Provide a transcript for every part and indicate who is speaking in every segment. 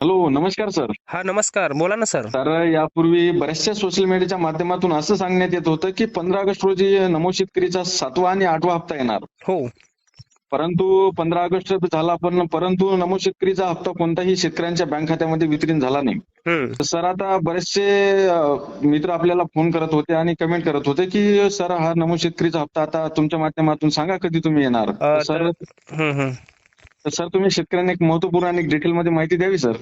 Speaker 1: Hello नमस्कार sir.
Speaker 2: हा नमस्कार. बोला ना सर.
Speaker 1: तर यापूर्वी बऱ्याचशा सोशल मीडियाच्या माध्यमातून असं सांगण्यात येत होतं की पंधरा ऑगस्ट रोजी नमो शेतकरीचा सातवा आणि आठवा हप्ता येणार.
Speaker 2: हो.
Speaker 1: परंतु पंधरा ऑगस्ट झाला पण परंतु नमो शेतकरीचा हप्ता कोणताही शेतकऱ्यांच्या बँक खात्यामध्ये वितरित झाला नाही. तर सर आता बरेचसे मित्र आपल्याला फोन करत होते आणि कमेंट करत होते की सर हा नमो शेतकरीचा हप्ता आता तुमच्या माध्यमातून सांगा कधी तुम्ही येणार? सर तर सर तुम्ही शेतकऱ्यांना एक महत्त्वपूर्ण आणि डिटेल मध्ये माहिती द्यावी सर?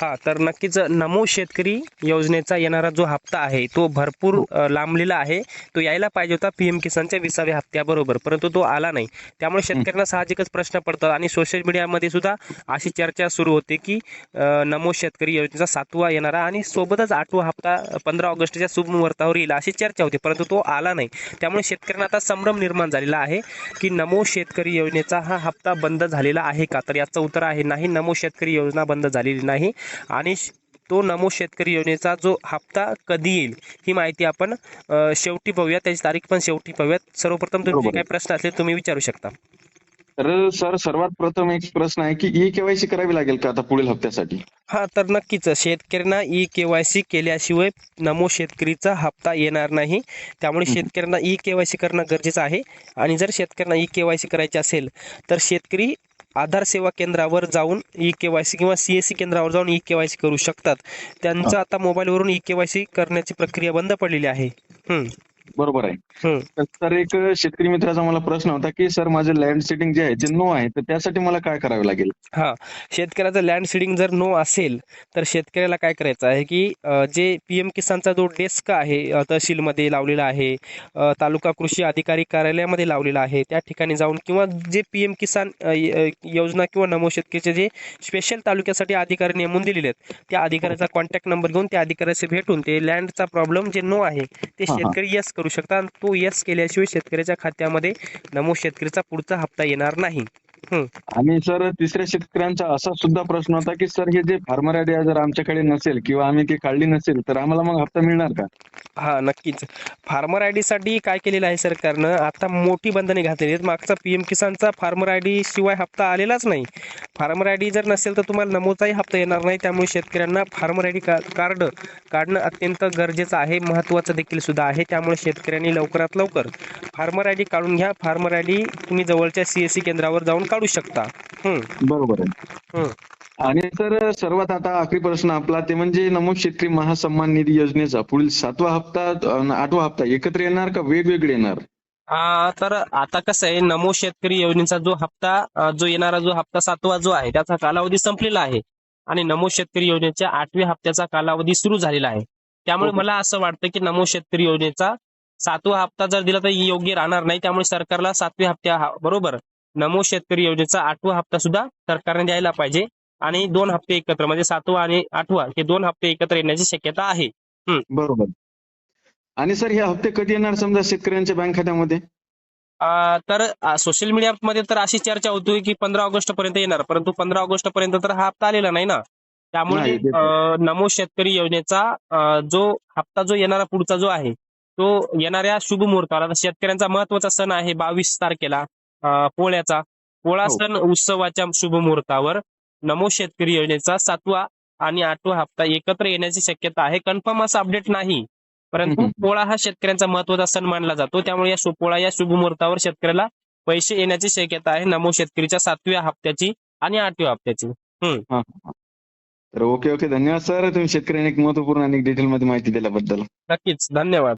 Speaker 2: हा तर नक्कीच नमो शेतकरी योजनेचा येणारा जो हप्ता आहे तो भरपूर लांबलेला आहे. तो यायला पाहिजे होता पीएम किसानच्या विसाव्या हप्त्याबरोबर परंतु तो आला नाही. त्यामुळे शेतकऱ्यांना साहजिकच प्रश्न पडतात आणि सोशल मीडियामध्ये सुद्धा अशी चर्चा सुरू होते की नमो शेतकरी योजनेचा सातवा येणारा आणि सोबतच आठवा हप्ता पंधरा ऑगस्टच्या शुभमुहूर्तावर येईल अशी चर्चा होती परंतु तो आला नाही. त्यामुळे शेतकऱ्यांना आता संभ्रम निर्माण झालेला आहे की नमो शेतकरी योजनेचा हा हप्ता बंद झालेला आहे. का? तर याचं उत्तर आहे नाही. नमो शेतकरी योजना बंद झालेली नाही. आणि तो नमो शेतकरी योजनेचा जो हप्ता कधी येईल ही माहिती आपण शेवटी पाहूया. त्याची तारीख पण शेवटी पाहूयात. सर्वप्रथम तुमचे. काही प्रश्न असले तुम्ही विचारू शकता.
Speaker 1: तर सर सर्वात प्रथम एक प्रश्न आहे की ई केवायसी करावी लागेल का आता पुढील हप्त्यासाठी?
Speaker 2: हा तर नक्कीच. शेतकऱ्यांना ई के वाय सी केल्याशिवाय नमो शेतकरीचा हप्ता येणार नाही. त्यामुळे. शेतकऱ्यांना ई के वाय सी करणं गरजेचं आहे. आणि जर शेतकऱ्यांना ई के वाय सी करायची असेल तर शेतकरी आधार सेवा केंद्रावर जाऊन ई के वाय सी किंवा सी एस सी केंद्रावर जाऊन ई के वाय सी करू शकतात. त्यांचं आता मोबाईलवरून ई के वाय सी करण्याची प्रक्रिया बंद पडलेली आहे. हम्म,
Speaker 1: बरोबर आहे
Speaker 2: हम्म.
Speaker 1: तर सर एक शेतकरी मित्राचा मला प्रश्न होता की सर माझे लँड सेटिंग जे आहे ते नो आहे तर त्यासाठी मला काय करावे लागेल
Speaker 2: हा शेतकऱ्याचं लँड सीडिंग जर नो असेल तर शेतकऱ्याला काय करायचं आहे की जे पी एम किसानचा जो डेस्क आहे तहसीलमध्ये लावलेला आहे तालुका कृषी अधिकारी कार्यालयामध्ये लावलेला आहे त्या ठिकाणी जाऊन किंवा जे पी एम किसान योजना किंवा नमो शेतकरीचे जे स्पेशल तालुक्यासाठी अधिकारी नेमून दिलेले आहेत त्या अधिकाऱ्याचा कॉन्टॅक्ट नंबर घेऊन त्या अधिकाऱ्याशी भेटून ते लँडचा प्रॉब्लेम जे नो आहे ते. शेतकरी यस करू शकतात आणि तो यस केल्याशिवाय शेतकऱ्याच्या खात्यामध्ये नमो शेतकरीचा पुढचा हप्ता येणार नाही.
Speaker 1: आणि सर तिसऱ्या शेतकऱ्यांचा असा सुद्धा प्रश्न होता की सर हे जे फार्मर आयडिया जर आमच्याकडे नसेल किंवा आम्ही ती काढली नसेल तर आम्हाला मग हप्ता मिळणार का?
Speaker 2: हा नक्कीच. फार्मर आयसाठी काय केलेलं आहे सरकारनं? आता मोठी बंधने घातलेली आहेत. मागचा पीएम किसानचा फार्मर आय डी शिवाय हप्ता आलेलाच नाही. फार्मर आय डी जर नसेल तर तुम्हाला नमोचाही हप्ता येणार नाही. त्यामुळे शेतकऱ्यांना फार्मर आय डी कार्ड काढणं अत्यंत गरजेचं आहे. महत्त्वाचं देखील सुद्धा आहे. त्यामुळे शेतकऱ्यांनी लवकरात लवकर फार्मर आय डी काढून घ्या. फार्मर आय डी तुम्ही जवळच्या सी एस सी केंद्रावर जाऊन काढू शकता.
Speaker 1: बरोबर आहे.
Speaker 2: हम्म.
Speaker 1: आणि सर सर्वात आता आखरी प्रश्न आपला ते म्हणजे नमो शेतकरी महासन्मान निधी योजनेचा. पुढील सातवा हप्ता अन आठवा हप्ता एकत्र येणार का वेगवेगळे येणार?
Speaker 2: आ, तर आता कसं आहे नमो शेतकरी योजनेचा जो हप्ता अ, जो येणारा जो हप्ता सातवा जो आहे त्याचा कालावधी संपलेला आहे. आणि नमो शेतकरी योजनेच्या आठव्या हप्त्याचा कालावधी सुरू झालेला आहे. त्यामुळे. मला असं वाटतं की नमो शेतकरी योजनेचा सातवा हप्ता जर दिला तर योग्य राहणार नाही. त्यामुळे सरकारला सातव्या हप्त्या हा- बरोबर. नमो शेतकरी योजनेचा आठवा हप्ता सुद्धा सरकारने द्यायला पाहिजे. आणि दोन हप्ते एकत्र म्हणजे सातवा आणि आठवा हे दोन हप्ते एकत्र येण्याची शक्यता आहे.
Speaker 1: बरोबर. आणि सर हे हप्ते कधी येणार समजा शेतकऱ्यांच्या बँक खात्यामध्ये?
Speaker 2: तर सोशल मीडियामध्ये तर अशी चर्चा होती की पंधरा ऑगस्ट पर्यंत येणार परंतु पंधरा ऑगस्ट पर्यंत तर हा हप्ता आलेला नाही ना. त्यामुळे नमो शेतकरी योजनेचा जो हप्ता जो येणारा पुढचा जो आहे तो येणाऱ्या शुभ मुहूर्तावर आता शेतकऱ्यांचा महत्त्वाचा सण आहे बावीस तारखेला पोळ्याचा. पोळा
Speaker 1: हो.
Speaker 2: सण उत्सवाच्या शुभ मुहूर्तावर नमो शेतकरी योजनेचा सातवा आणि आठवा हप्ता एकत्र येण्याची शक्यता आहे. कन्फर्म असं अपडेट नाही. परंतु. पोळा हा शेतकऱ्यांचा महत्त्वाचा सण मानला जातो. त्यामुळे या शु- पोळा या शुभ मुहूर्तावर शेतकऱ्याला पैसे येण्याची शक्यता आहे. नमो शेतकरीच्या सातव्या हप्त्याची आणि आठव्या हप्त्याची.
Speaker 1: तर ओके ओके. धन्यवाद सर. तुम्ही शेतकऱ्यांनी एक महत्त्वपूर्ण आणि डिटेल मध्ये माहिती दिल्याबद्दल.
Speaker 2: नक्कीच. धन्यवाद.